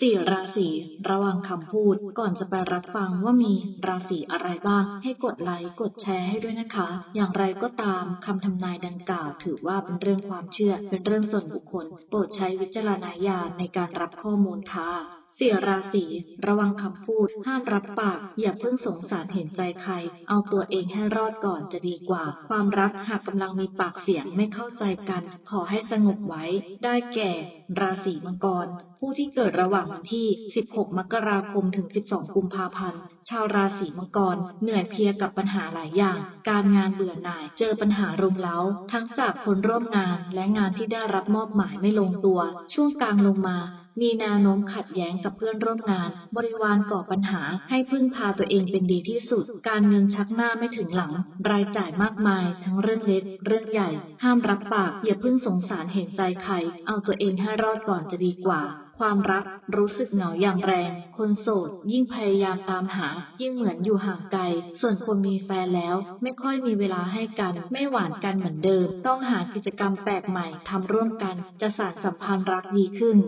สี่ราศีระวังคำพูดก่อนจะไปรับฟังว่ามีราศีอะไรบ้าง ให้กดไลค์กดแชร์ให้ด้วยนะคะ อย่างไรก็ตามคำทำนายดังกล่าว ถือว่าเป็นเรื่องความเชื่อเป็นเรื่องส่วนบุคคล โปรดใช้วิจารณญาณในการรับข้อมูลค่ะ เสี่ราศีระวังคำพูด ห้ามรับปาก อย่าเพิ่งสงสารเห็นใจใคร เอาตัวเองให้รอดก่อนจะดีกว่า ความรักหากกำลังมีปากเสียงไม่เข้าใจกัน ขอให้สงบไว้ ได้แก่ ราศีมังกร ผู้ที่เกิดระหว่างวันที่ 16 มกราคม ถึง 12 กุมภาพันธ์ ชาวราศีมังกร เหนื่อยเพลียกับปัญหาหลายอย่าง การงานเบื่อหน่าย เจอปัญหารุมเร้า ทั้งจากคนร่วมงานและงานที่ได้รับมอบหมายไม่ลงตัว ช่วงกลางลงมา มีแนวโน้มขัดแย้งกับเพื่อนร่วมงาน บริวารก่อปัญหาให้พึ่งพาตัวเองเป็นดีที่สุด การเงินชักหน้าไม่ถึงหลัง รายจ่ายมากมาย ทั้งเรื่องเล็ก เรื่องใหญ่ ห้ามรับปาก อย่าพิ่งสงสารเห็นใจใคร เอาตัวเองให้รอดก่อนจะดีกว่าความรักรู้สึกเหงาอย่างแรง คนโสด ยิ่งพยายามตามหา ยิ่งเหมือนอยู่ห่างไกล ส่วนคนมีแฟนแล้ว ไม่ค่อยมีเวลาให้กัน ไม่หวานกันเหมือนเดิม ต้องหากิจกรรมแปลกใหม่ทำร่วมกัน จะสานสัมพันธ์รักดีขึ้น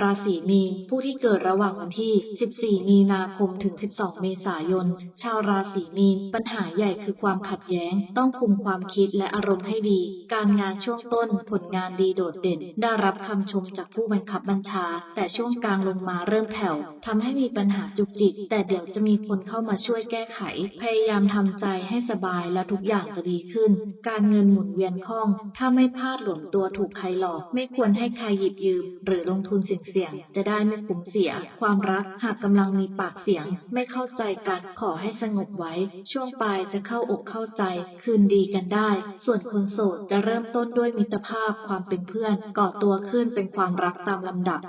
ราศีมีนผู้ที่เกิดระหว่างวันที่ 14 มีนาคมถึง 12 เมษายน ชาวราศีมีน ปัญหาใหญ่คือความขัดแย้ง ต้องคุมความคิดและอารมณ์ให้ดี การงานช่วงต้นผลงานดีโดดเด่น ได้รับคำชมจากผู้บังคับบัญชา แต่ช่วงกลางลงมาเริ่มแผ่วทำให้มีปัญหาจุกจิก แต่เดี๋ยวจะมีคนเข้ามาช่วยแก้ไข พยายามทำใจให้สบายและทุกอย่างจะดีขึ้น การเงินหมุนเวียนคล่อง ถ้าไม่พลาดหลวมตัวถูกใครหลอก ไม่ควรให้ใครหยิบยืม หรือลงทุนเสี่ยง จะได้ไม่คุ้มเสีย ความรักหากกำลังมีปากเสียง ไม่เข้าใจกันขอให้สงบไว้ ช่วงปลายจะเข้าอกเข้าใจ คืนดีกันได้ ส่วนคนโสดจะเริ่มต้นด้วยมิตรภาพความเป็นเพื่อน ก่อตัวขึ้นเป็นความรักตามลำดับ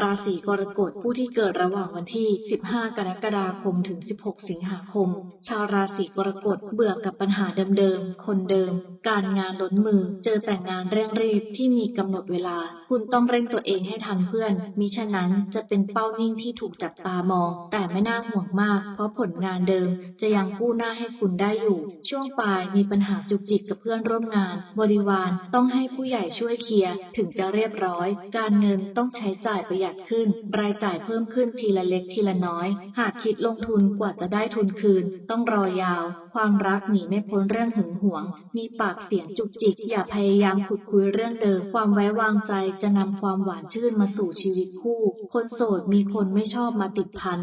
ราศีกรกฎผู้ที่เกิดระหว่างวันที่ 15 กรกฎาคม ถึง 16 สิงหาคม ชาวราศีกรกฎเบื่อกับปัญหาเดิมๆ คนเดิม การงานล้นมือ เจอแต่งงานเร่งรีบที่มีกำหนดเวลา คุณต้องเร่งตัวเองให้ทันเพื่อน มิฉะนั้นจะเป็นเป้านิ่งที่ถูกจับตามอง แต่ไม่น่าห่วงมาก เพราะผลงานเดิม จะยังกู้หน้าให้คุณได้อยู่ ช่วงปลายมีปัญหาจุกจิกกับเพื่อนร่วมงาน บริวารต้องให้ผู้ใหญ่ช่วยเคลียร์ ถึงจะเรียบร้อย การเงินต้องใช้จ่ายประหยัดขึ้น รายจ่ายเพิ่มขึ้นทีละเล็กทีละน้อย หากคิดลงทุนกว่าจะได้ทุนคืน ต้องรอยาว ความรักหนีไม่พ้นเรื่องหึงหวง มีปากเสียงจุกจิก อย่าพยายามขุดคุยเรื่องเดิมความไว้วางใจจะนำความหวานชื่นมาสู่ชีวิตคู่ คนโสดมีคนไม่ชอบมาติดพัน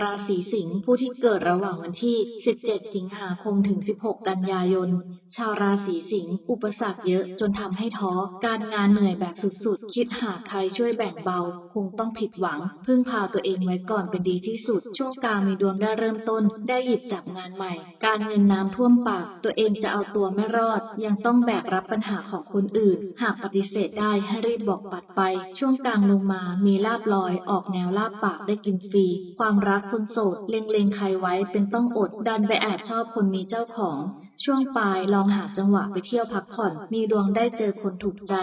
ราศีสิงห์ผู้ที่เกิดระหว่างวันที่ 17 สิงหาคมถึง 16 กันยายน ชาวราศีสิงห์อุปสรรคเยอะจนทำให้ท้อ การงานเหนื่อยแบบสุดๆ คิดหาใครช่วยแบ่งเบา คงต้องผิดหวัง พึ่งพาตัวเองไว้ก่อนเป็นดีที่สุด ช่วงกลางมีดวงได้เริ่มต้น ได้หยิบจับงานใหม่ การเงินน้ำท่วมปาก ตัวเองจะเอาตัวไม่รอด ยังต้องแบกรับปัญหาของคนอื่น หากปฏิเสธได้ให้รีบบอกปัดไป ช่วงกลางลงมามีลาบลอย ออกแนวลาบปากได้กินฟรี ความรักรักคนโสด เล็งๆใครไว้เป็นต้องอด ดันไปแอบชอบคนมีเจ้าของ ช่วงปลายลองหาจังหวะไปเที่ยวพักผ่อน มีดวงได้เจอคนถูกใจ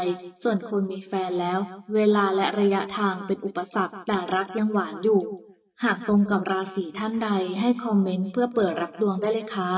ส่วนคนมีแฟนแล้ว เวลาและระยะทางเป็นอุปสรรคแต่รักยังหวานอยู่ หากตรงกับราศีท่านใดให้คอมเมนต์เพื่อเปิดรับดวงได้เลยค่ะ